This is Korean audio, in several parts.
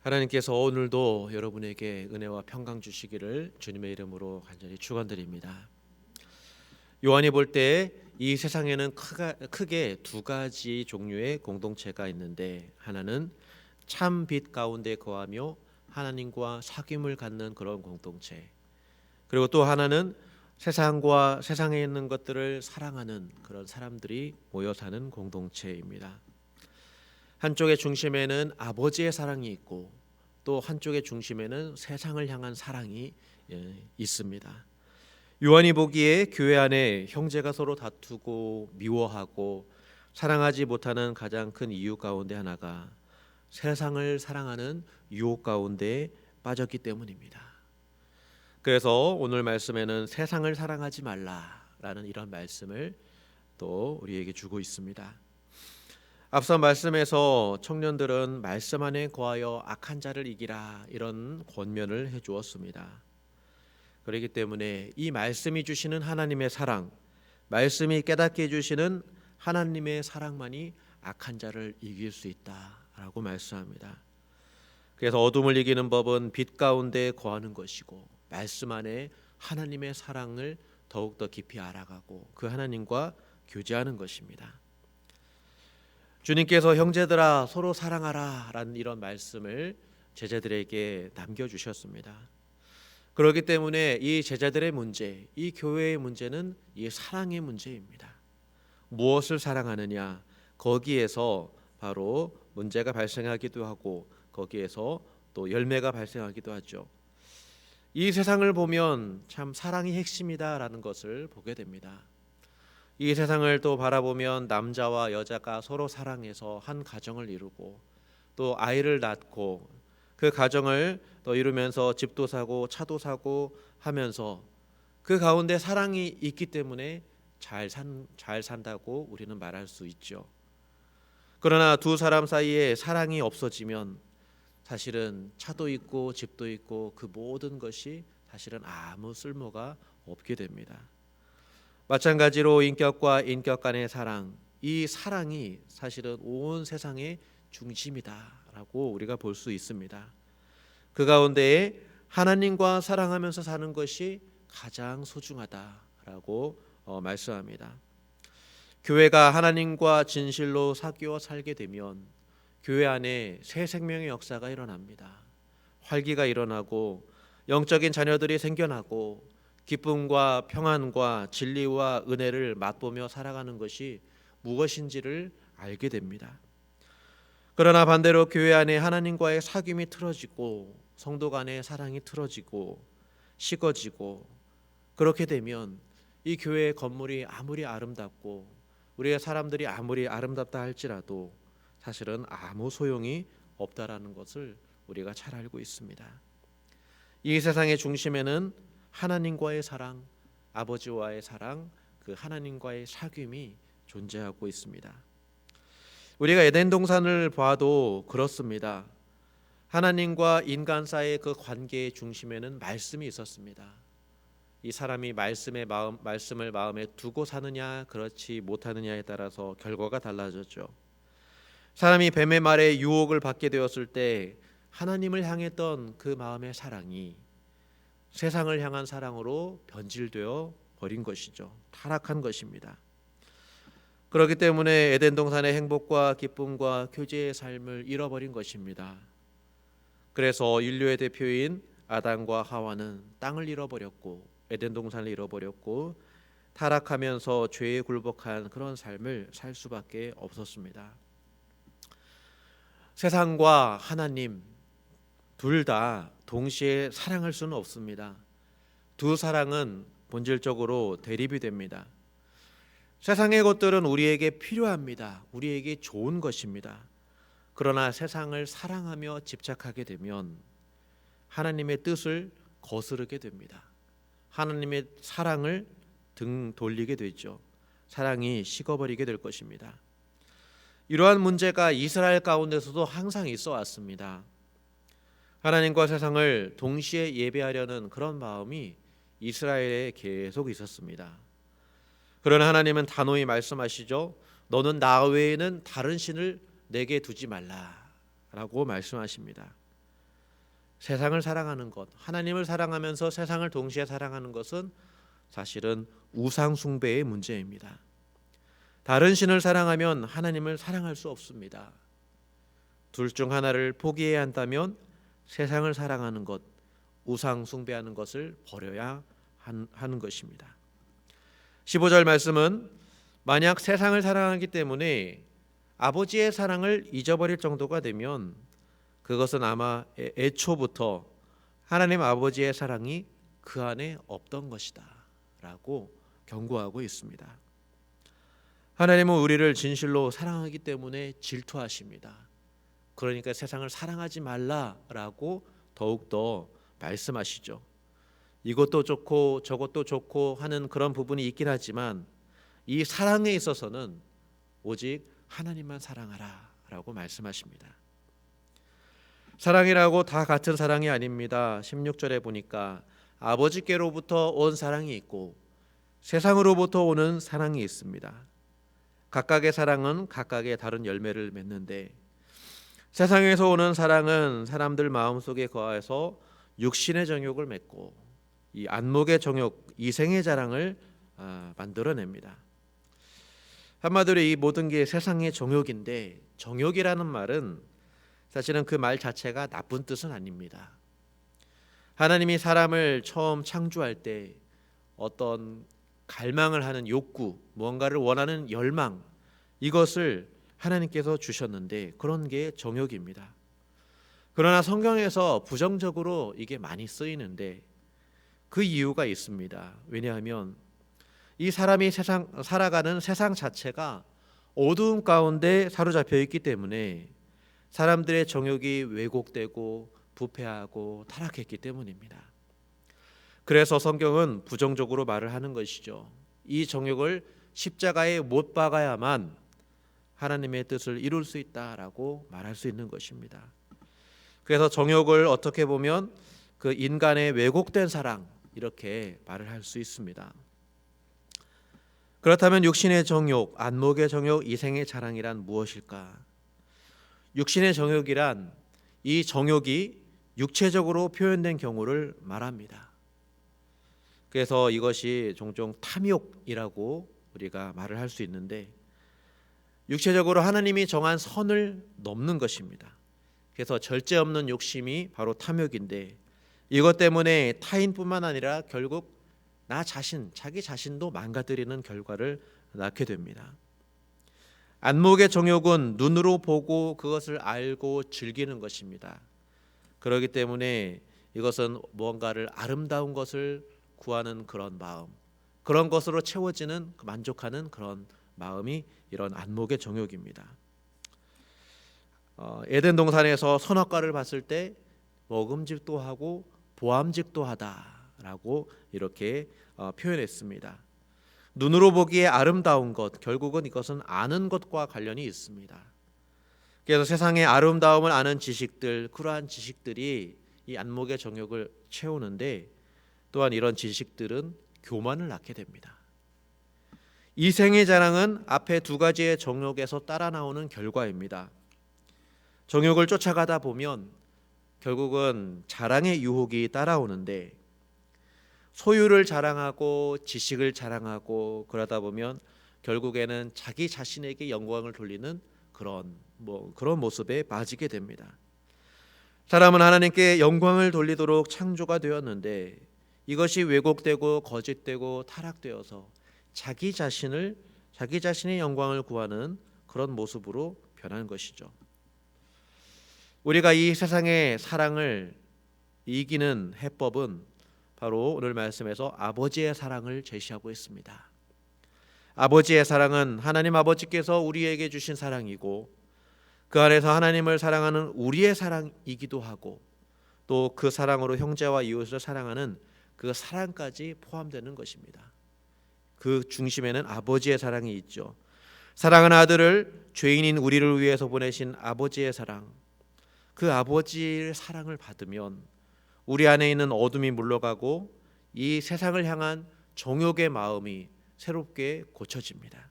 하나님께서 오늘도 여러분에게 은혜와 평강 주시기를 주님의 이름으로 간절히 축원드립니다. 요한이 볼 때 이 세상에는 크가, 크게 두 가지 종류의 공동체가 있는데 하나는 참 빛 가운데 거하며 하나님과 사귐을 갖는 그런 공동체. 그리고 또 하나는 세상과 세상에 있는 것들을 사랑하는 그런 사람들이 모여 사는 공동체입니다. 한쪽의 중심에는 아버지의 사랑이 있고 또 한쪽의 중심에는 세상을 향한 사랑이 예, 있습니다. 요한이 보기에 교회 안에 형제가 서로 다투고 미워하고 사랑하지 못하는 가장 큰 이유 가운데 하나가 세상을 사랑하는 유혹 가운데 빠졌기 때문입니다. 그래서 오늘 말씀에는 세상을 사랑하지 말라라는 이런 말씀을 또 우리에게 주고 있습니다. 앞서 말씀에서 청년들은 말씀 안에 거하여 악한 자를 이기라 이런 권면을 해 주었습니다. 그렇기 때문에 이 말씀이 주시는 하나님의 사랑, 말씀이 깨닫게 해 주시는 하나님의 사랑만이 악한 자를 이길 수 있다라고 말씀합니다. 그래서 어둠을 이기는 법은 빛 가운데 거하는 것이고 말씀 안에 하나님의 사랑을 더욱 더 깊이 알아가고 그 하나님과 교제하는 것입니다. 주님께서 형제들아 서로 사랑하라라는 이런 말씀을 제자들에게 남겨 주셨습니다. 그렇기 때문에 이 제자들의 문제, 이 교회의 문제는 이 사랑의 문제입니다. 무엇을 사랑하느냐 거기에서 바로 문제가 발생하기도 하고 거기에서 또 열매가 발생하기도 하죠. 이 세상을 보면 참 사랑이 핵심이다라는 것을 보게 됩니다. 이 세상을 또 바라보면 남자와 여자가 서로 사랑해서 한 가정을 이루고 또 아이를 낳고 그 가정을 또 이루면서 집도 사고 차도 사고 하면서 그 가운데 사랑이 있기 때문에 잘 산 잘 산다고 우리는 말할 수 있죠. 그러나 두 사람 사이에 사랑이 없어지면 사실은 차도 있고 집도 있고 그 모든 것이 사실은 아무 쓸모가 없게 됩니다. 마찬가지로 인격과 인격 간의 사랑, 이 사랑이 사실은 온 세상의 중심이다라고 우리가 볼 수 있습니다. 그 가운데에 하나님과 사랑하면서 사는 것이 가장 소중하다라고 어, 말씀합니다. 교회가 하나님과 진실로 사귀어 살게 되면 교회 안에 새 생명의 역사가 일어납니다. 활기가 일어나고 영적인 자녀들이 생겨나고 기쁨과 평안과 진리와 은혜를 맛보며 살아가는 것이 무엇인지를 알게 됩니다. 그러나 반대로 교회 안에 하나님과의 사귐이 틀어지고 성도 간의 사랑이 틀어지고 식어지고 그렇게 되면 이 교회의 건물이 아무리 아름답고 우리의 사람들이 아무리 아름답다 할지라도 사실은 아무 소용이 없다라는 것을 우리가 잘 알고 있습니다. 이 세상의 중심에는 하나님과의 사랑, 아버지와의 사랑, 그 하나님과의 사귐이 존재하고 있습니다. 우리가 에덴 동산을 봐도 그렇습니다. 하나님과 인간 사이의 그 관계의 중심에는 말씀이 있었습니다. 이 사람이 말씀의 마음 말씀을 마음에 두고 사느냐 그렇지 못하느냐에 따라서 결과가 달라졌죠. 사람이 뱀의 말에 유혹을 받게 되었을 때 하나님을 향했던 그 마음의 사랑이 세상을 향한 사랑으로 변질되어 버린 것이죠. 타락한 것입니다. 그렇기 때문에 에덴 동산의 행복과 기쁨과 교제의 삶을 잃어버린 것입니다. 그래서 인류의 대표인 아담과 하와는 땅을 잃어버렸고 에덴 동산을 잃어버렸고 타락하면서 죄에 굴복한 그런 삶을 살 수밖에 없었습니다. 세상과 하나님 둘 다 동시에 사랑할 수는 없습니다. 두 사랑은 본질적으로 대립이 됩니다. 세상의 것들은 우리에게 필요합니다. 우리에게 좋은 것입니다. 그러나 세상을 사랑하며 집착하게 되면 하나님의 뜻을 거스르게 됩니다. 하나님의 사랑을 등 돌리게 되죠. 사랑이 식어버리게 될 것입니다. 이러한 문제가 이스라엘 가운데서도 항상 있어 왔습니다. 하나님과 세상을 동시에 예배하려는 그런 마음이 이스라엘에 계속 있었습니다. 그러나 하나님은 단호히 말씀하시죠. 너는 나 외에는 다른 신을 내게 두지 말라라고 말씀하십니다. 세상을 사랑하는 것, 하나님을 사랑하면서 세상을 동시에 사랑하는 것은 사실은 우상 숭배의 문제입니다. 다른 신을 사랑하면 하나님을 사랑할 수 없습니다. 둘 중 하나를 포기해야 한다면 세상을 사랑하는 것, 우상 숭배하는 것을 버려야 하는 것입니다. 15절 말씀은 만약 세상을 사랑하기 때문에 아버지의 사랑을 잊어버릴 정도가 되면 그것은 아마 애초부터 하나님 아버지의 사랑이 그 안에 없던 것이다 라고 경고하고 있습니다. 하나님은 우리를 진실로 사랑하기 때문에 질투하십니다. 그러니까 세상을 사랑하지 말라라고 더욱더 말씀하시죠. 이것도 좋고 저것도 좋고 하는 그런 부분이 있긴 하지만 이 사랑에 있어서는 오직 하나님만 사랑하라라고 말씀하십니다. 사랑이라고 다 같은 사랑이 아닙니다. 16절에 보니까 아버지께로부터 온 사랑이 있고 세상으로부터 오는 사랑이 있습니다. 각각의 사랑은 각각의 다른 열매를 맺는데 세상에서 오는 사랑은 사람들 마음속에 거해서 육신의 정욕을 맺고 이 안목의 정욕, 이생의 자랑을 아, 만들어냅니다. 한마디로 이 모든 게 세상의 정욕인데 정욕이라는 말은 사실은 그 말 자체가 나쁜 뜻은 아닙니다. 하나님이 사람을 처음 창조할 때 어떤 갈망을 하는 욕구, 무언가를 원하는 열망 이것을 하나님께서 주셨는데 그런 게 정욕입니다. 그러나 성경에서 부정적으로 이게 많이 쓰이는데 그 이유가 있습니다. 왜냐하면 이 사람이 세상 살아가는 세상 자체가 어두움 가운데 사로잡혀 있기 때문에 사람들의 정욕이 왜곡되고 부패하고 타락했기 때문입니다. 그래서 성경은 부정적으로 말을 하는 것이죠. 이 정욕을 십자가에 못 박아야만 하나님의 뜻을 이룰 수 있다라고 말할 수 있는 것입니다. 그래서 정욕을 어떻게 보면 그 인간의 왜곡된 사랑 이렇게 말을 할 수 있습니다. 그렇다면 육신의 정욕, 안목의 정욕, 이생의 자랑이란 무엇일까? 육신의 정욕이란 이 정욕이 육체적으로 표현된 경우를 말합니다. 그래서 이것이 종종 탐욕이라고 우리가 말을 할 수 있는데 육체적으로 하나님이 정한 선을 넘는 것입니다. 그래서 절제 없는 욕심이 바로 탐욕인데 이것 때문에 타인뿐만 아니라 결국 나 자신, 자기 자신도 망가뜨리는 결과를 낳게 됩니다. 안목의 정욕은 눈으로 보고 그것을 알고 즐기는 것입니다. 그렇기 때문에 이것은 무언가를 아름다운 것을 구하는 그런 마음, 그런 것으로 채워지는 만족하는 그런 마음이 이런 안목의 정욕입니다. 어, 에덴 동산에서 선악과를 봤을 때 먹음직도 하고 보암직도 하다라고 이렇게 어, 표현했습니다. 눈으로 보기에 아름다운 것 결국은 이것은 아는 것과 관련이 있습니다. 그래서 세상의 아름다움을 아는 지식들 그러한 지식들이 이 안목의 정욕을 채우는데 또한 이런 지식들은 교만을 낳게 됩니다. 이 생의 자랑은 앞에 두 가지의 정욕에서 따라 나오는 결과입니다. 정욕을 쫓아가다 보면 결국은 자랑의 유혹이 따라오는데 소유를 자랑하고 지식을 자랑하고 그러다 보면 결국에는 자기 자신에게 영광을 돌리는 그런 뭐 그런 모습에 빠지게 됩니다. 사람은 하나님께 영광을 돌리도록 창조가 되었는데 이것이 왜곡되고 거짓되고 타락되어서 자기 자신을 자기 자신의 영광을 구하는 그런 모습으로 변한 것이죠. 우리가 이 세상의 사랑을 이기는 해법은 바로 오늘 말씀에서 아버지의 사랑을 제시하고 있습니다. 아버지의 사랑은 하나님 아버지께서 우리에게 주신 사랑이고 그 안에서 하나님을 사랑하는 우리의 사랑이기도 하고 또 그 사랑으로 형제와 이웃을 사랑하는 그 사랑까지 포함되는 것입니다. 그 중심에는 아버지의 사랑이 있죠. 사랑하는 아들을 죄인인 우리를 위해서 보내신 아버지의 사랑. 그 아버지의 사랑을 받으면 우리 안에 있는 어둠이 물러가고 이 세상을 향한 정욕의 마음이 새롭게 고쳐집니다.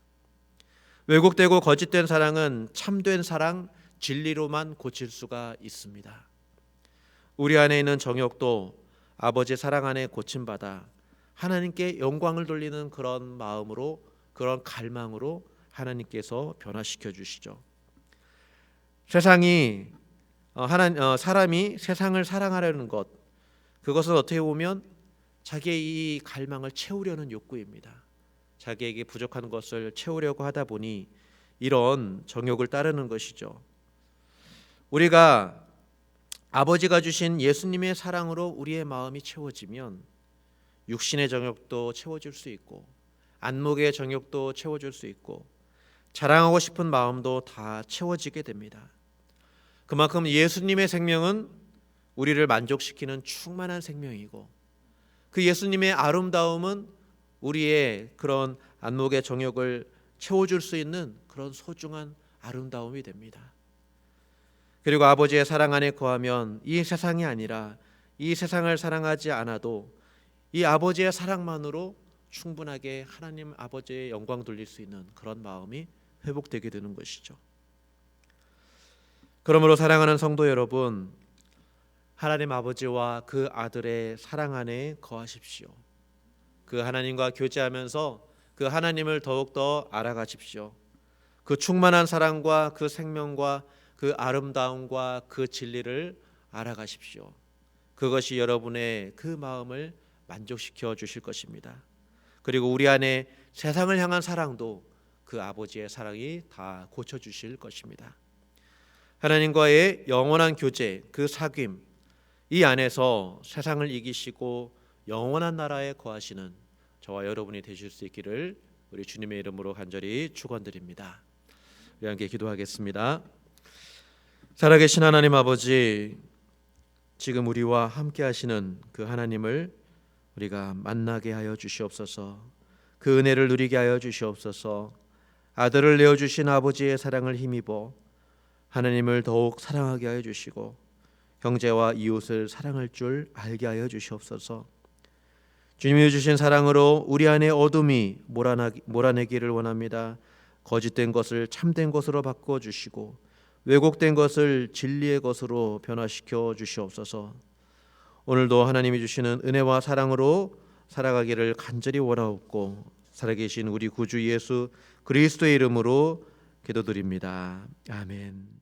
왜곡되고 거짓된 사랑은 참된 사랑, 진리로만 고칠 수가 있습니다. 우리 안에 있는 정욕도 아버지 사랑 안에 고침받아 하나님께 영광을 돌리는 그런 마음으로 그런 갈망으로 하나님께서 변화시켜 주시죠. 세상이 어, 하나 어, 사람이 세상을 사랑하려는 것 그것은 어떻게 보면 자기의 이 갈망을 채우려는 욕구입니다. 자기에게 부족한 것을 채우려고 하다 보니 이런 정욕을 따르는 것이죠. 우리가 아버지가 주신 예수님의 사랑으로 우리의 마음이 채워지면 육신의 정욕도 채워질 수 있고 안목의 정욕도 채워질 수 있고 자랑하고 싶은 마음도 다 채워지게 됩니다. 그만큼 예수님의 생명은 우리를 만족시키는 충만한 생명이고 그 예수님의 아름다움은 우리의 그런 안목의 정욕을 채워줄 수 있는 그런 소중한 아름다움이 됩니다. 그리고 아버지의 사랑 안에 거하면 이 세상이 아니라 이 세상을 사랑하지 않아도 이 아버지의 사랑만으로 충분하게 하나님 아버지의 영광 돌릴 수 있는 그런 마음이 회복되게 되는 것이죠. 그러므로 사랑하는 성도 여러분, 하나님 아버지와 그 아들의 사랑 안에 거하십시오. 그 하나님과 교제하면서 그 하나님을 더욱더 알아가십시오. 그 충만한 사랑과 그 생명과 그 아름다움과 그 진리를 알아가십시오. 그것이 여러분의 그 마음을 만족시켜 주실 것입니다. 그리고 우리 안에 세상을 향한 사랑도 그 아버지의 사랑이 다 고쳐 주실 것입니다. 하나님과의 영원한 교제, 그 사귐 이 안에서 세상을 이기시고 영원한 나라에 거하시는 저와 여러분이 되실 수 있기를 우리 주님의 이름으로 간절히 축원드립니다. 우리 함께 기도하겠습니다. 살아계신 하나님 아버지, 지금 우리와 함께 하시는 그 하나님을 우리가 만나게 하여 주시옵소서. 그 은혜를 누리게 하여 주시옵소서. 아들을 내어 주신 아버지의 사랑을 힘입어 하나님을 더욱 사랑하게 하여 주시고 형제와 이웃을 사랑할 줄 알게 하여 주시옵소서. 주님이 주신 사랑으로 우리 안에 어둠이 몰아내기를 원합니다. 거짓된 것을 참된 것으로 바꿔 주시고 왜곡된 것을 진리의 것으로 변화시켜 주시옵소서. 오늘도 하나님이 주시는 은혜와 사랑으로 살아가기를 간절히 원하옵고 살아계신 우리 구주 예수 그리스도의 이름으로 기도드립니다. 아멘.